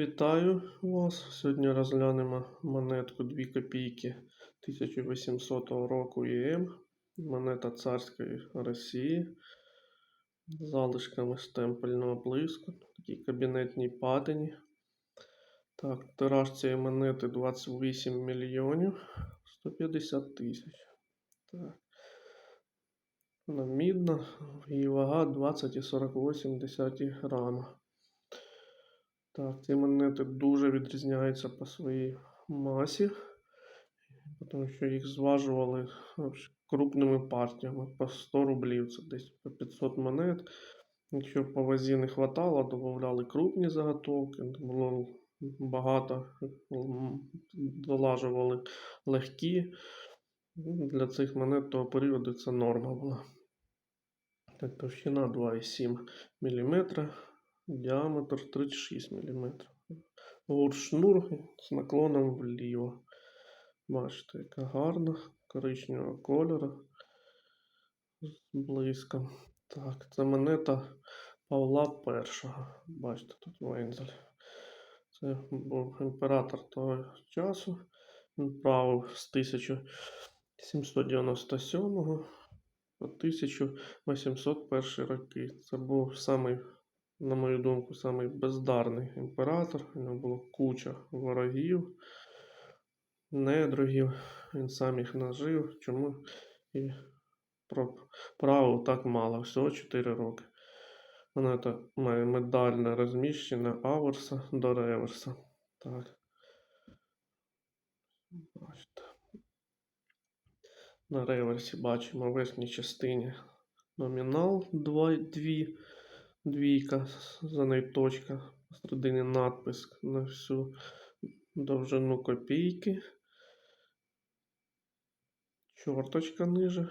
Вітаю вас! Сьогодні розглянемо монетку 2 копійки 1800 року ЄМ. Монета царської Росії з залишками стемпельного блиску, такій кабінетній патині. Так, тираж цієї монети 28 мільйонів 150 тисяч. Так. Вона мідна, її вага 20,48 грама. Так, ці монети дуже відрізняються по своїй масі, тому що їх зважували е, крупними партіями по 100 рублів. Це десь по 500 монет. Якщо по вазі не хватало, додавали крупні заготовки, було багато, долажували легкі. Для цих монет того періоду це норма була. Так, товщина 2,7 мм, діаметр 36 мм. Гуршнур з наклоном вліво. Бачите, яка гарна, коричневого кольору. з Блиском. Так, це монета Павла І. Бачите, тут вензель. Це був імператор того часу. Він правив з 1797 по 1801 роки. Це був самий, на мою думку, самий бездарний імператор. У нього було куча ворогів, недругів. Він сам їх нажив. Чому і правив так мало, всього 4 роки. Вона так має медальне розміщення аверса до реверса. Так. Бачите. На реверсі бачимо в верхній частині номінал 2, 2 двійка, за нею точка, посередині надпис на всю довжину копійки, чорточка ниже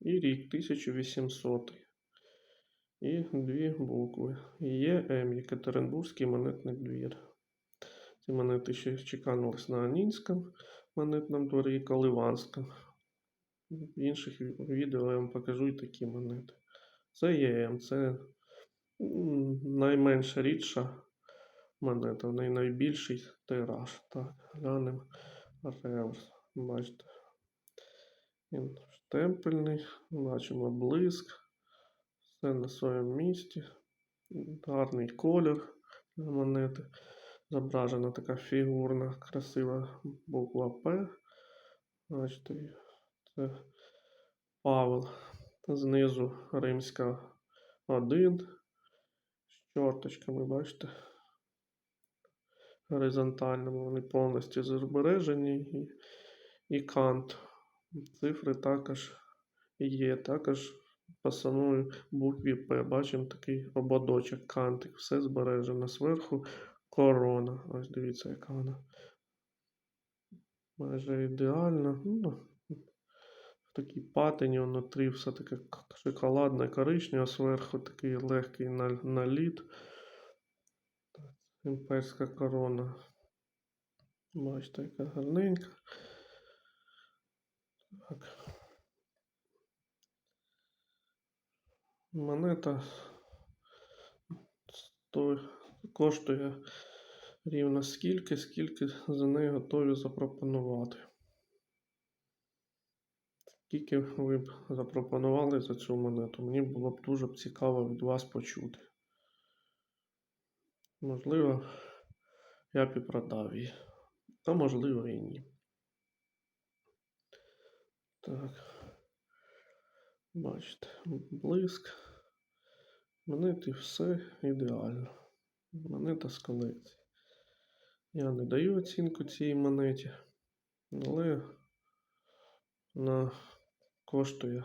і рік 1800. І дві букви. Є М. Єкатеринбурзький монетний двір. Ці монети ще чеканулись на Анінському монетному дворі і Каливанському. В інших відео я вам покажу і такі монети. Це ЄМ, це найменша рідша монета, в неї найбільший тираж. Так, глянемо реверс. Бачите. Він штемпельний, бачимо блиск. Все на своєму місці. Гарний колір монети. Зображена така фігурна, красива буква П. Бачите, це Павел. Знизу римська 1. Чорточками, бачите. Горизонтальними вони повністю збережені. І, і кант. Цифри також є. Також по самої букві П. Бачимо такий ободочок, кантик. Все збережено. Зверху корона. Ось дивіться, яка вона. Майже ідеальна. Ну, такій патині внутрі все таке шоколадне коричневе, зверху такий легкий наліт. Імперська корона. Бачите, яка гарненька. Так. Монета коштує рівно скільки, скільки за неї готові запропонувати. Скільки ви б запропонували за цю монету? Мені було б дуже б цікаво від вас почути. Можливо, я б і продав її, а можливо і ні. Так. Бачите, блиск. Монети все ідеально. Монета з колекції. Я не даю оцінку цій монеті, але вона коштує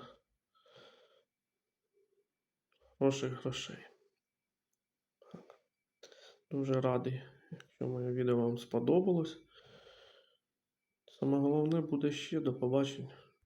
хороших грошей. Так. Дуже радий, якщо моє відео вам сподобалось. Саме головне буде ще до побачення.